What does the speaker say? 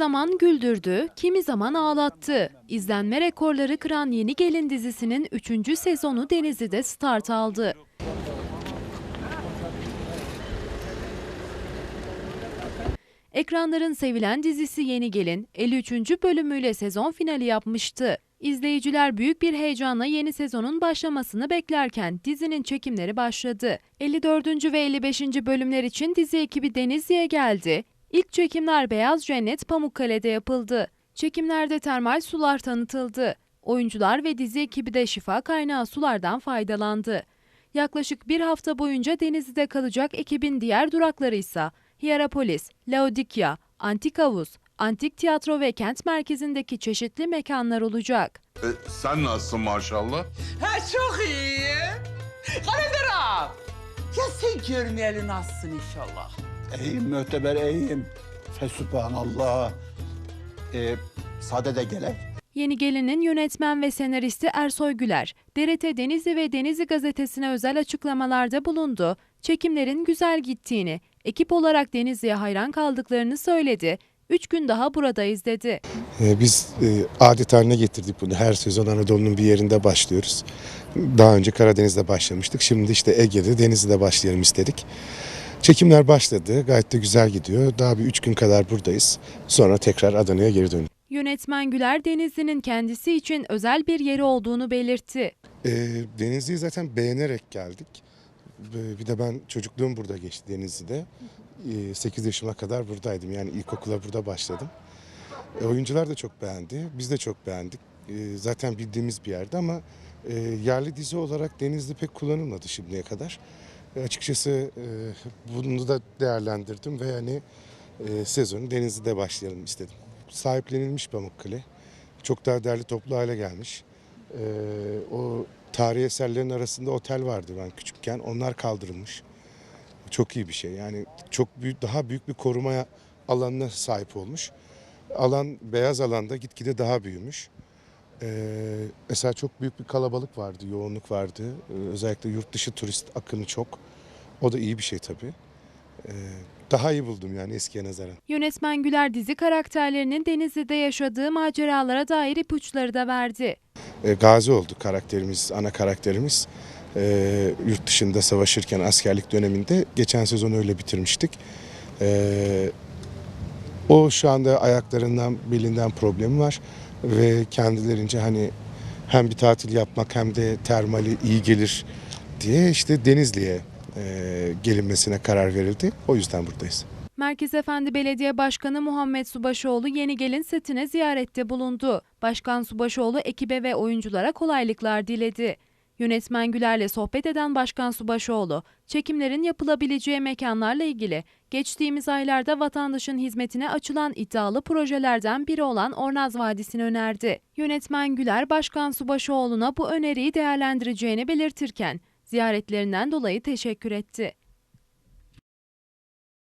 zaman güldürdü, kimi zaman ağlattı. İzlenme rekorları kıran Yeni Gelin dizisinin 3. sezonu Denizli'de start aldı. Ekranların sevilen dizisi Yeni Gelin 53. bölümüyle sezon finali yapmıştı. İzleyiciler büyük bir heyecanla yeni sezonun başlamasını beklerken dizinin çekimleri başladı. 54. ve 55. bölümler için dizi ekibi Denizli'ye geldi. İlk çekimler Beyaz Cennet Pamukkale'de yapıldı. Çekimlerde termal sular tanıtıldı. Oyuncular ve dizi ekibi de şifa kaynağı sulardan faydalandı. Yaklaşık bir hafta boyunca Denizli'de kalacak ekibin diğer durakları ise Hierapolis, Laodikya, Antik Havuz, Antik Tiyatro ve kent merkezindeki çeşitli mekanlar olacak. E, sen nasılsın maşallah? Ha çok iyi. Kalender. Ya sen görmeyeli nasılsın inşallah. İyiyim müteber iyiyim. Fesubhanallah. Ee, sade de gerek. Yeni Gelin'in yönetmen ve senaristi Ersoy Güler, DRT Denizli ve Denizli gazetesine özel açıklamalarda bulundu. Çekimlerin güzel gittiğini, ekip olarak Denizli'ye hayran kaldıklarını söyledi. Üç gün daha buradayız dedi. Ee, Biz e, adet haline getirdik bunu. Her sezon Anadolu'nun bir yerinde başlıyoruz. Daha önce Karadeniz'de başlamıştık. Şimdi işte Ege'de, Denizli'de başlayalım istedik. Çekimler başladı. Gayet de güzel gidiyor. Daha bir üç gün kadar buradayız. Sonra tekrar Adana'ya geri dönüyoruz. Yönetmen Güler Denizli'nin kendisi için özel bir yeri olduğunu belirtti. Ee, Denizli'yi zaten beğenerek geldik. Ee, Bir de ben çocukluğum burada geçti Denizli'de. 8 yaşıma kadar buradaydım. Yani ilkokula burada başladım. E, oyuncular da çok beğendi. Biz de çok beğendik. E, zaten bildiğimiz bir yerde ama e, yerli dizi olarak Denizli pek kullanılmadı şimdiye kadar. E, açıkçası e, bunu da değerlendirdim ve yani e, sezonu Denizli'de başlayalım istedim. Sahiplenilmiş Pamukkale. Çok daha değerli toplu hale gelmiş. E, o tarihi eserlerin arasında otel vardı ben küçükken. Onlar kaldırılmış. Çok iyi bir şey. Yani çok büyük, daha büyük bir koruma alanına sahip olmuş. Alan beyaz alanda gitgide daha büyümüş. Ee, mesela çok büyük bir kalabalık vardı, yoğunluk vardı. Ee, özellikle yurt dışı turist akını çok. O da iyi bir şey tabii. Ee, daha iyi buldum yani eskiye nazaran. Yönetmen Güler dizi karakterlerinin Denizli'de yaşadığı maceralara dair ipuçları da verdi. E, gazi oldu karakterimiz, ana karakterimiz. E, yurt dışında savaşırken askerlik döneminde geçen sezon öyle bitirmiştik. E, o şu anda ayaklarından, belinden problemi var ve kendilerince hani hem bir tatil yapmak hem de termali iyi gelir diye işte Denizli'ye e, gelinmesine karar verildi. O yüzden buradayız. Merkez Efendi Belediye Başkanı Muhammed Subaşoğlu Yeni Gelin setine ziyarette bulundu. Başkan Subaşoğlu ekibe ve oyunculara kolaylıklar diledi. Yönetmen Güler'le sohbet eden Başkan Subaşoğlu, çekimlerin yapılabileceği mekanlarla ilgili geçtiğimiz aylarda vatandaşın hizmetine açılan iddialı projelerden biri olan Ornaz Vadisi'ni önerdi. Yönetmen Güler, Başkan Subaşoğlu'na bu öneriyi değerlendireceğini belirtirken ziyaretlerinden dolayı teşekkür etti.